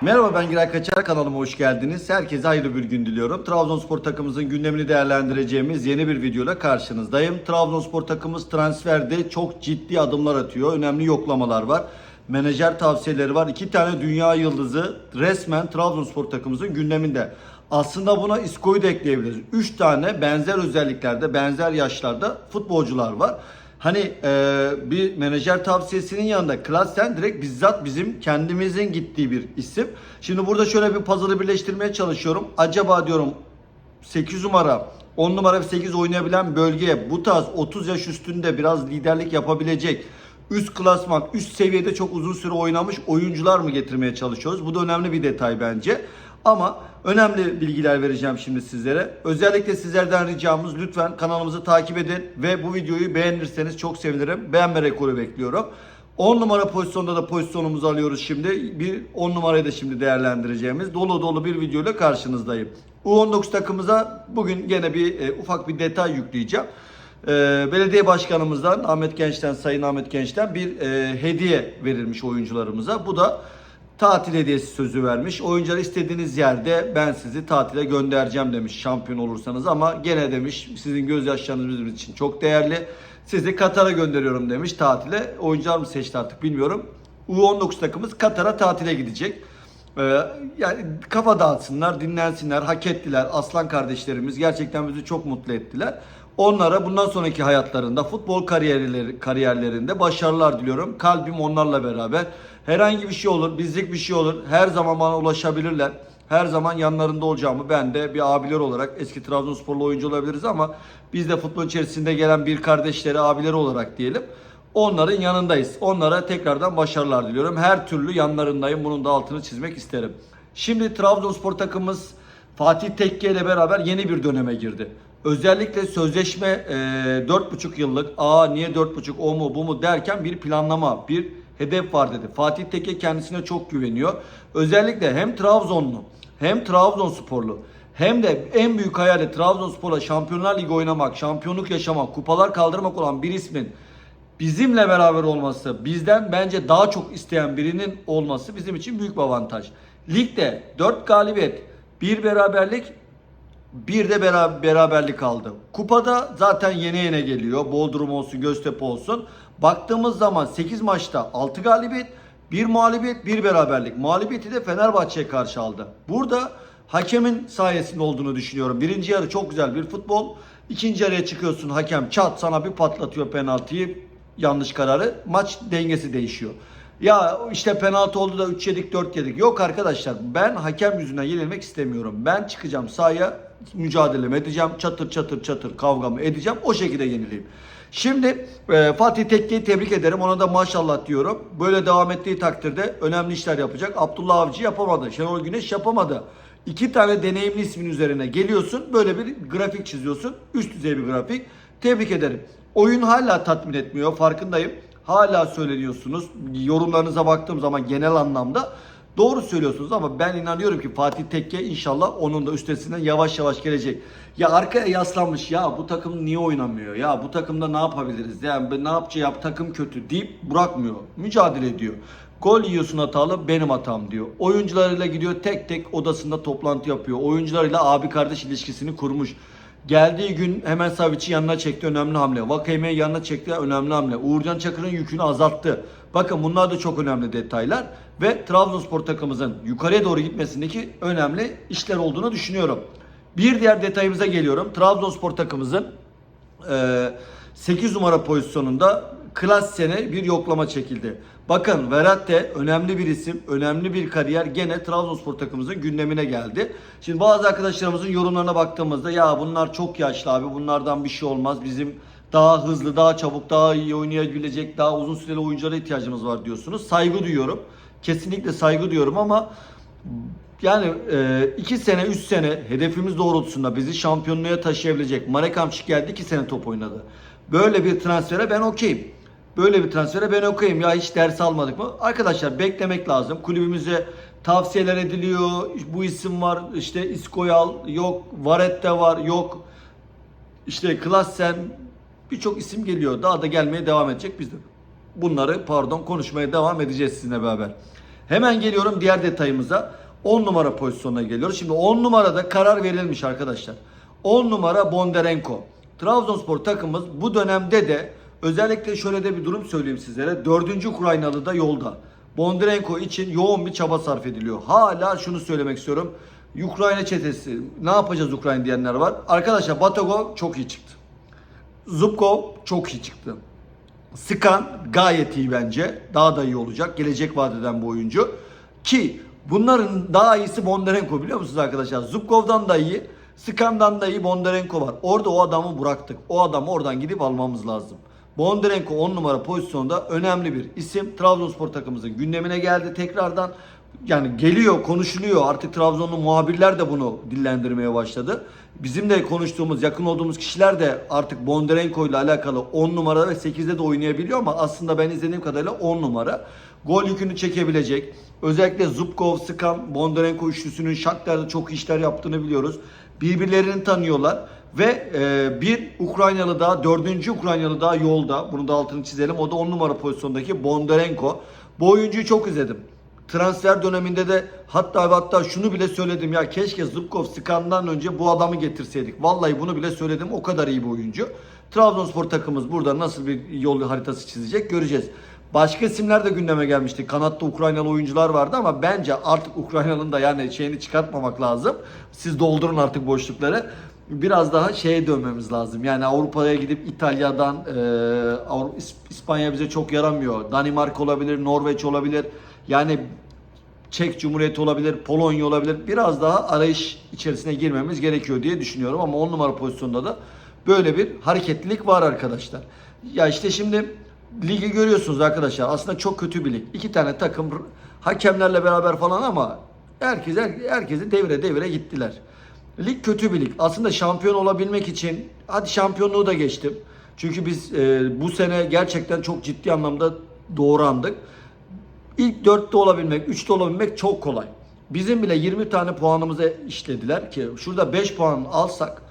Merhaba ben Giray Kaçar kanalıma hoş geldiniz. Herkese hayırlı bir gün diliyorum. Trabzonspor takımımızın gündemini değerlendireceğimiz yeni bir videoyla karşınızdayım. Trabzonspor takımımız transferde çok ciddi adımlar atıyor. Önemli yoklamalar var. Menajer tavsiyeleri var. İki tane dünya yıldızı resmen Trabzonspor takımımızın gündeminde. Aslında buna İsko'yu da ekleyebiliriz. Üç tane benzer özelliklerde, benzer yaşlarda futbolcular var. Hani e, bir menajer tavsiyesinin yanında Klassen direkt bizzat bizim kendimizin gittiği bir isim. Şimdi burada şöyle bir puzzle'ı birleştirmeye çalışıyorum. Acaba diyorum 8 numara, 10 numara ve 8 oynayabilen bölgeye bu tarz 30 yaş üstünde biraz liderlik yapabilecek üst klasman, üst seviyede çok uzun süre oynamış oyuncular mı getirmeye çalışıyoruz? Bu da önemli bir detay bence. Ama önemli bilgiler vereceğim şimdi sizlere. Özellikle sizlerden ricamız lütfen kanalımızı takip edin ve bu videoyu beğenirseniz çok sevinirim. Beğenme rekoru bekliyorum. 10 numara pozisyonda da pozisyonumuzu alıyoruz şimdi. Bir 10 numarayı da şimdi değerlendireceğimiz dolu dolu bir videoyla karşınızdayım. U19 takımıza bugün gene bir e, ufak bir detay yükleyeceğim. E, belediye başkanımızdan Ahmet Genç'ten Sayın Ahmet Genç'ten bir e, hediye verilmiş oyuncularımıza. Bu da tatil hediyesi sözü vermiş. Oyuncular istediğiniz yerde ben sizi tatile göndereceğim demiş şampiyon olursanız ama gene demiş sizin gözyaşlarınız bizim için çok değerli. Sizi Katar'a gönderiyorum demiş tatile. Oyuncular mı seçti artık bilmiyorum. U19 takımımız Katar'a tatile gidecek. Ee, yani kafa dağıtsınlar, dinlensinler, hak ettiler. Aslan kardeşlerimiz gerçekten bizi çok mutlu ettiler. Onlara bundan sonraki hayatlarında, futbol kariyerleri, kariyerlerinde başarılar diliyorum. Kalbim onlarla beraber. Herhangi bir şey olur, bizlik bir şey olur. Her zaman bana ulaşabilirler. Her zaman yanlarında olacağımı ben de bir abiler olarak eski Trabzonsporlu oyuncu olabiliriz ama biz de futbol içerisinde gelen bir kardeşleri, abileri olarak diyelim. Onların yanındayız. Onlara tekrardan başarılar diliyorum. Her türlü yanlarındayım. Bunun da altını çizmek isterim. Şimdi Trabzonspor takımımız Fatih Tekke ile beraber yeni bir döneme girdi. Özellikle sözleşme e, 4,5 yıllık, aa niye 4,5 o mu bu mu derken bir planlama, bir hedef var dedi. Fatih Tekke kendisine çok güveniyor. Özellikle hem Trabzonlu hem Trabzonsporlu hem de en büyük hayali Trabzonspor'la Şampiyonlar Ligi oynamak, şampiyonluk yaşamak, kupalar kaldırmak olan bir ismin bizimle beraber olması, bizden bence daha çok isteyen birinin olması bizim için büyük bir avantaj. Ligde 4 galibiyet, 1 beraberlik, bir de bera- beraberlik aldı. Kupada zaten yene yene geliyor. Bodrum olsun, Göztepe olsun. Baktığımız zaman 8 maçta 6 galibiyet, 1 mağlubiyet, 1 beraberlik. Mağlubiyeti de Fenerbahçe'ye karşı aldı. Burada hakemin sayesinde olduğunu düşünüyorum. Birinci yarı çok güzel bir futbol. İkinci yarıya çıkıyorsun hakem çat sana bir patlatıyor penaltıyı. Yanlış kararı. Maç dengesi değişiyor. Ya işte penaltı oldu da 3 yedik 4 yedik. Yok arkadaşlar ben hakem yüzünden yenilmek istemiyorum. Ben çıkacağım sahaya mücadelemi edeceğim. Çatır çatır çatır kavgamı edeceğim. O şekilde yenileyim. Şimdi e, Fatih Tekke'yi tebrik ederim. Ona da maşallah diyorum. Böyle devam ettiği takdirde önemli işler yapacak. Abdullah Avcı yapamadı. Şenol Güneş yapamadı. İki tane deneyimli ismin üzerine geliyorsun. Böyle bir grafik çiziyorsun. Üst düzey bir grafik. Tebrik ederim. Oyun hala tatmin etmiyor. Farkındayım. Hala söyleniyorsunuz. Yorumlarınıza baktığım zaman genel anlamda doğru söylüyorsunuz ama ben inanıyorum ki Fatih Tekke inşallah onun da üstesinden yavaş yavaş gelecek. Ya arkaya yaslanmış ya bu takım niye oynamıyor? Ya bu takımda ne yapabiliriz? Yani ne yapacağı yap takım kötü deyip bırakmıyor. Mücadele ediyor. Gol yiyorsun hatalı benim hatam diyor. Oyuncularıyla gidiyor tek tek odasında toplantı yapıyor. Oyuncularıyla abi kardeş ilişkisini kurmuş. Geldiği gün hemen Savic'i yanına çekti önemli hamle. Vakayeme'yi yanına çekti önemli hamle. Uğurcan Çakır'ın yükünü azalttı. Bakın bunlar da çok önemli detaylar. Ve Trabzonspor takımımızın yukarıya doğru gitmesindeki önemli işler olduğunu düşünüyorum. Bir diğer detayımıza geliyorum. Trabzonspor takımımızın e, 8 numara pozisyonunda klas sene bir yoklama çekildi. Bakın Verratti önemli bir isim, önemli bir kariyer gene Trabzonspor takımımızın gündemine geldi. Şimdi bazı arkadaşlarımızın yorumlarına baktığımızda ya bunlar çok yaşlı abi bunlardan bir şey olmaz. Bizim daha hızlı, daha çabuk, daha iyi oynayabilecek, daha uzun süreli oyunculara ihtiyacımız var diyorsunuz. Saygı duyuyorum. Kesinlikle saygı duyuyorum ama yani 2 sene 3 sene hedefimiz doğrultusunda bizi şampiyonluğa taşıyabilecek Marek Hamşik geldi 2 sene top oynadı. Böyle bir transfere ben okeyim. Böyle bir transfere ben okuyayım. Ya hiç ders almadık mı? Arkadaşlar beklemek lazım. Kulübümüze tavsiyeler ediliyor. Bu isim var. İşte İskoyal yok. Varette var. Yok. İşte Klassen birçok isim geliyor. Daha da gelmeye devam edecek. Biz de bunları pardon konuşmaya devam edeceğiz sizinle beraber. Hemen geliyorum diğer detayımıza. 10 numara pozisyonuna geliyoruz. Şimdi 10 numarada karar verilmiş arkadaşlar. 10 numara Bondarenko. Trabzonspor takımımız bu dönemde de özellikle şöyle de bir durum söyleyeyim sizlere. 4. Ukraynalı da yolda. Bondarenko için yoğun bir çaba sarf ediliyor. Hala şunu söylemek istiyorum. Ukrayna çetesi ne yapacağız Ukrayna diyenler var. Arkadaşlar Batagov çok iyi çıktı. Zubkov çok iyi çıktı. Sıkan gayet iyi bence. Daha da iyi olacak. Gelecek vadeden bu oyuncu. Ki bunların daha iyisi Bondarenko biliyor musunuz arkadaşlar? Zubkov'dan da iyi. Sıkan'dan da iyi Bondarenko var. Orada o adamı bıraktık. O adamı oradan gidip almamız lazım. Bondarenko 10 numara pozisyonda önemli bir isim. Trabzonspor takımımızın gündemine geldi tekrardan. Yani geliyor, konuşuluyor. Artık Trabzonlu muhabirler de bunu dillendirmeye başladı. Bizim de konuştuğumuz, yakın olduğumuz kişiler de artık Bondarenko ile alakalı 10 numara ve 8'de de oynayabiliyor ama aslında ben izlediğim kadarıyla 10 numara. Gol yükünü çekebilecek. Özellikle Zubkov, Sıkan, Bondarenko üçlüsünün Shakhtar'da çok işler yaptığını biliyoruz. Birbirlerini tanıyorlar. Ve e, bir Ukraynalı daha, dördüncü Ukraynalı daha yolda. Bunu da altını çizelim. O da 10 numara pozisyondaki Bondarenko. Bu oyuncuyu çok izledim. Transfer döneminde de hatta ve hatta şunu bile söyledim ya keşke Zubkov Skan'dan önce bu adamı getirseydik. Vallahi bunu bile söyledim. O kadar iyi bir oyuncu. Trabzonspor takımımız burada nasıl bir yol haritası çizecek göreceğiz. Başka isimler de gündeme gelmişti. Kanatta Ukraynalı oyuncular vardı ama bence artık Ukraynalı'nın da yani şeyini çıkartmamak lazım. Siz doldurun artık boşlukları. Biraz daha şeye dönmemiz lazım. Yani Avrupa'ya gidip İtalya'dan, e, İspanya bize çok yaramıyor. Danimarka olabilir, Norveç olabilir. Yani Çek Cumhuriyeti olabilir, Polonya olabilir. Biraz daha arayış içerisine girmemiz gerekiyor diye düşünüyorum. Ama 10 numara pozisyonda da böyle bir hareketlilik var arkadaşlar. Ya işte şimdi ligi görüyorsunuz arkadaşlar. Aslında çok kötü bir lig. İki tane takım hakemlerle beraber falan ama herkes her- herkesi devre devre gittiler. Lig kötü bir lig. Aslında şampiyon olabilmek için hadi şampiyonluğu da geçtim. Çünkü biz e, bu sene gerçekten çok ciddi anlamda doğrandık. İlk 4'te olabilmek, 3'te olabilmek çok kolay. Bizim bile 20 tane puanımıza işlediler ki şurada 5 puan alsak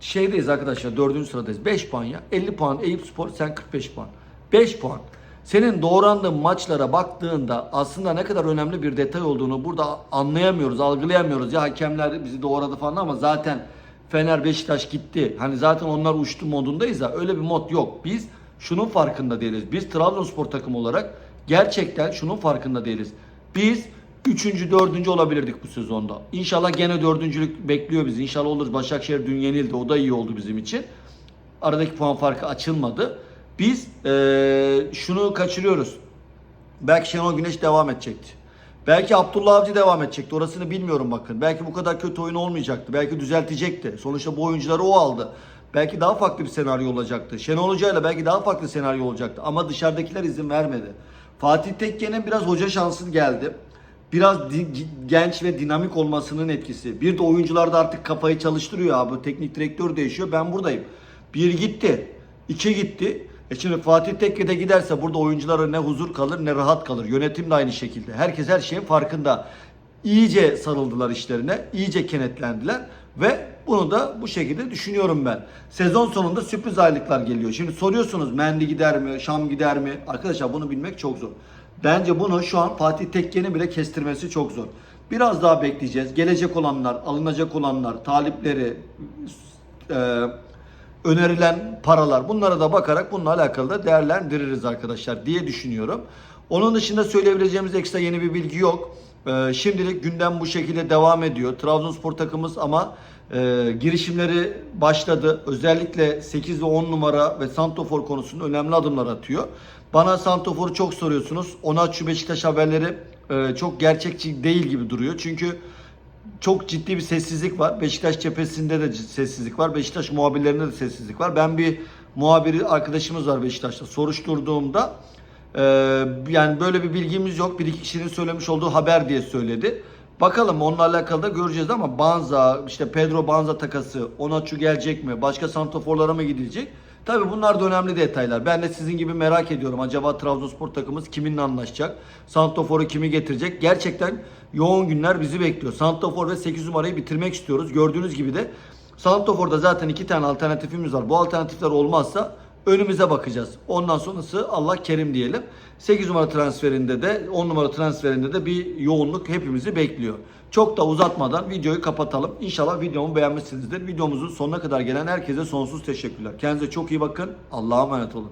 şeydeyiz arkadaşlar 4. sıradayız. 5 puan ya. 50 puan Eyüp Spor sen 45 puan. 5 puan. Senin doğrandığın maçlara baktığında aslında ne kadar önemli bir detay olduğunu burada anlayamıyoruz, algılayamıyoruz. Ya hakemler bizi doğradı falan ama zaten Fener Beşiktaş gitti. Hani zaten onlar uçtu modundayız da öyle bir mod yok. Biz şunun farkında değiliz. Biz Trabzonspor takımı olarak gerçekten şunun farkında değiliz. Biz Üçüncü, dördüncü olabilirdik bu sezonda. İnşallah gene dördüncülük bekliyor bizi. İnşallah olur. Başakşehir dün yenildi. O da iyi oldu bizim için. Aradaki puan farkı açılmadı. Biz eee, şunu kaçırıyoruz. Belki Şenol Güneş devam edecekti. Belki Abdullah Avcı devam edecekti. Orasını bilmiyorum bakın. Belki bu kadar kötü oyun olmayacaktı. Belki düzeltecekti. Sonuçta bu oyuncuları o aldı. Belki daha farklı bir senaryo olacaktı. Şenol Hoca ile belki daha farklı senaryo olacaktı. Ama dışarıdakiler izin vermedi. Fatih Tekke'nin biraz hoca şansı geldi. Biraz genç ve dinamik olmasının etkisi. Bir de oyuncular da artık kafayı çalıştırıyor abi. Teknik direktör değişiyor. Ben buradayım. Bir gitti. iki gitti. E şimdi Fatih Tekke de giderse burada oyunculara ne huzur kalır ne rahat kalır. Yönetim de aynı şekilde. Herkes her şeyin farkında. İyice sarıldılar işlerine. iyice kenetlendiler. Ve bunu da bu şekilde düşünüyorum ben. Sezon sonunda sürpriz aylıklar geliyor. Şimdi soruyorsunuz Mendy gider mi? Şam gider mi? Arkadaşlar bunu bilmek çok zor. Bence bunu şu an Fatih Tekke'nin bile kestirmesi çok zor. Biraz daha bekleyeceğiz. Gelecek olanlar, alınacak olanlar, talipleri, e, önerilen paralar bunlara da bakarak bununla alakalı da değerlendiririz arkadaşlar diye düşünüyorum. Onun dışında söyleyebileceğimiz ekstra yeni bir bilgi yok. Ee, şimdilik gündem bu şekilde devam ediyor. Trabzonspor takımımız ama e, girişimleri başladı. Özellikle 8 ve 10 numara ve Santofor konusunda önemli adımlar atıyor. Bana Santofor'u çok soruyorsunuz. Onaçu Beşiktaş haberleri e, çok gerçekçi değil gibi duruyor. Çünkü çok ciddi bir sessizlik var. Beşiktaş cephesinde de sessizlik var. Beşiktaş muhabirlerinde de sessizlik var. Ben bir muhabiri arkadaşımız var Beşiktaş'ta. Soruşturduğumda e, yani böyle bir bilgimiz yok. Bir iki kişinin söylemiş olduğu haber diye söyledi. Bakalım onunla alakalı da göreceğiz ama Banza, işte Pedro Banza takası, Onaçu gelecek mi? Başka santraforlara mı gidilecek? Tabii bunlar da önemli detaylar. Ben de sizin gibi merak ediyorum. Acaba Trabzonspor takımımız kiminle anlaşacak? Santrafor'u kimi getirecek? Gerçekten yoğun günler bizi bekliyor. Santrafor ve 8 numarayı bitirmek istiyoruz. Gördüğünüz gibi de Santrafor'da zaten iki tane alternatifimiz var. Bu alternatifler olmazsa Önümüze bakacağız. Ondan sonrası Allah kerim diyelim. 8 numara transferinde de 10 numara transferinde de bir yoğunluk hepimizi bekliyor. Çok da uzatmadan videoyu kapatalım. İnşallah videomu beğenmişsinizdir. Videomuzun sonuna kadar gelen herkese sonsuz teşekkürler. Kendinize çok iyi bakın. Allah'a emanet olun.